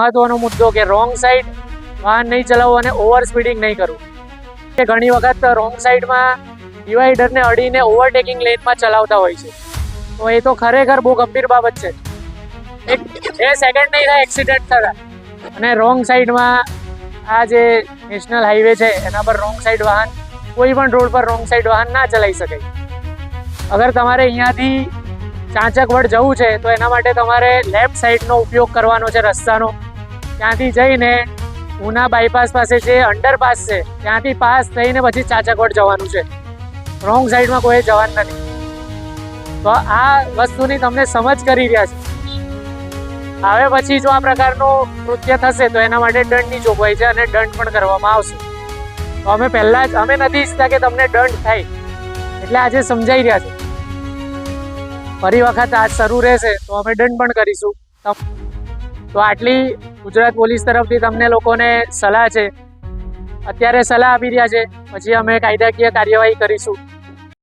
મહત્વનો મુદ્દો કે રોંગ સાઈડ વાહન નહીં ચલાવવું અને ઓવર સ્પીડિંગ નહીં કરવું કે ઘણી વખત રોંગ સાઈડમાં ડિવાઈડરને અડીને ઓવરટેકિંગ લેનમાં ચલાવતા હોય છે. તો એ તો ખરેખર બહુ ગંભીર બાબત છે. એક બે સેકન્ડ નહીં થાય એક્સિડન્ટ થતા. અને રોંગ સાઈડમાં આ જે નેશનલ હાઈવે છે, એના પર રોંગ સાઈડ વાહન, કોઈ પણ રોડ પર રોંગ સાઈડ વાહન ના ચલાવી શકે. અગર તમારે અહીંયાથી ચાંચકવડ જવું છે, તો એના માટે તમારે લેફ્ટ સાઈડનો ઉપયોગ કરવાનો છે, રસ્તાનો. ત્યાંથી જઈને ઉના બાયપાસ પાસે જે અંડરપાસ છે, ત્યાંથી પાસ થઈને પછી ચાચાકોટ જવાનું છે. રોંગ સાઈડમાં કોઈ જવાનું નથી. તો આ વસ્તુની તમને સમજ કરી રહ્યા છે. હવે પછી જો આ પ્રકારનું કૃત્ય થશે તો એના માટે દંડની જોગવાઈ છે અને દંડ પણ કરવામાં આવશે. તો અમે પહેલા જ, અમે નથી ઈચ્છતા કે તમને દંડ થાય. એટલે આજે સમજાઈ રહ્યા છે. ફરી વખત આજ શરૂ રહેશે તો અમે દંડ પણ કરીશું. તો આટલી ગુજરાત પોલીસ તરફથી તમને લોકોને સલાહ છે. અત્યારે સલાહ આપી રહ્યા છે. પછી અમે કાયદાકીય કાર્યવાહી કરીશું.